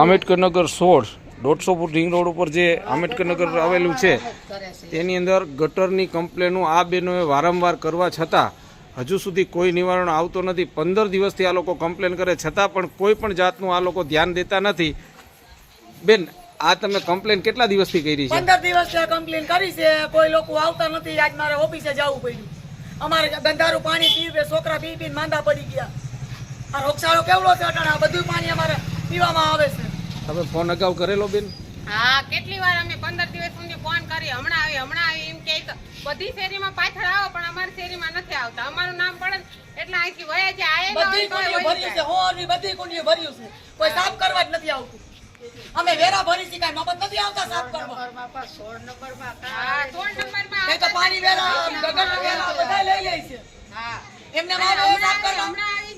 આંબેડકરનગર સોળ દોઢસો foot ring road ઉપર જે આંબેડકરનગર આવેલું છે, તેની અંદર ગટરની કમ્પ્લેનો આ બહેનોએ વારંવાર કરવા છતાં હજુ સુધી કોઈ નિવારણ આવતો નથી. પંદર દિવસથી આ લોકો કમ્પ્લેન કરે છતાં પણ કોઈ પણ જાતનું આ લોકો ધ્યાન દેતા નથી. બેન, આ તમે કમ્પ્લેન કેટલા દિવસથી કરી છે? પંદર દિવસ કમ્પ્લેન કરી છે. કોઈ લોકો આવતા નથી. આજ મારે ઓફિસે જવું પડ્યું. અમારે ગંધારું પાણી પીવે છોકરા પી પીને માંદા પડી ગયા. આ રોગચાળો કેવડો છે આ બધું પાણી અમારે પીવામાં આવે છે. તમે ફોન અગાઉ કરેલો બેન? હા કેટલી વાર અમે પંદર દિવસ સુધી ફોન કરી હમણાં આવી હમણાં આવી એમ કે બધી શેરીમાં પાછળ આવો પણ અમારી શેરીમાં નથી આવતા. અમારું નામ પડે એટલે આખી વયા જે આયેલા બધી કુંડીઓ ભર્યું છે. હોરની બધી કુંડીઓ ભર્યું છે. કોઈ સાફ કરવા જ નથી આવતું. અમે વેરા ભરી છે કાંઈ મફત નથી આવતા સાફ કરવા. નંબરમાં કઈ તો. પાણી વેરા ગગન વેરા બધા લઈ લે છે. હા. એમને મારે સાફ આવી- કરવા. હમણાં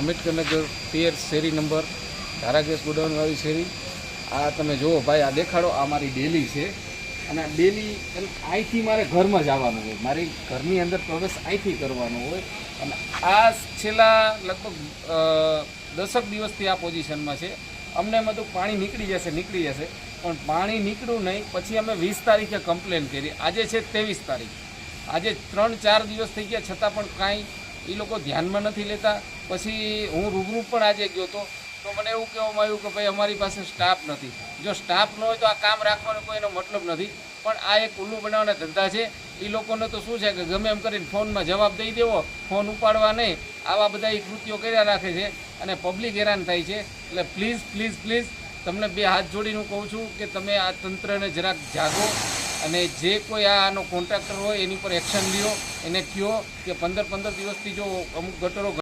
આંબેડકરનગર તેર શેરી નંબર ધારાગેસ ગોડાઉનવાળી શેરી. આ તમે જુઓ ભાઈ, આ દેખાડો, આ મારી ડેલી છે. અને ડેલી અહીંથી મારે ઘરમાં જવાનું હોય. મારી ઘરની અંદર પ્રવેશ અહીંથી કરવાનો હોય. અને આ છેલ્લા લગભગ દસક દિવસથી આ પોઝિશનમાં છે. અમને એમ હતું પાણી નીકળી જશે નીકળી જશે. પણ પાણી નીકળ્યું નહીં, પછી અમે વીસ તારીખે કમ્પ્લેન કરી. આજે છે ત્રેવીસ તારીખ. આજે ત્રણ ચાર દિવસ થઈ ગયા, છતાં પણ કાંઈ એ લોકો ધ્યાનમાં નથી લેતા. પછી હું રૂબરૂ પણ આજે ગયો હતો તો મને એવું કહેવામાં આવ્યું કે ભાઈ અમારી પાસે સ્ટાફ નથી. જો સ્ટાફ ન હોય તો આ કામ રાખવાનો કોઈનો મતલબ નથી. પણ આ એક ઉલ્લુ બનાવવાના ધંધા છે. એ લોકોને તો શું છે કે ગમે એમ કરીને ફોનમાં જવાબ દઈ દેવો, ફોન ઉપાડવા નહીં. આવા બધા એ કૃત્યો કર્યા રાખે છે અને પબ્લિક હેરાન થાય છે. એટલે પ્લીઝ પ્લીઝ પ્લીઝ તમને બે હાથ જોડીને કહું છું કે તમે આ તંત્રને જરાક જાગો. અને જે કોઈ આનો કોન્ટ્રાક્ટર હોય એની પર એક્શન લ્યો, એને કહો કે પંદર પંદર દિવસથી જો અમુક ગટરો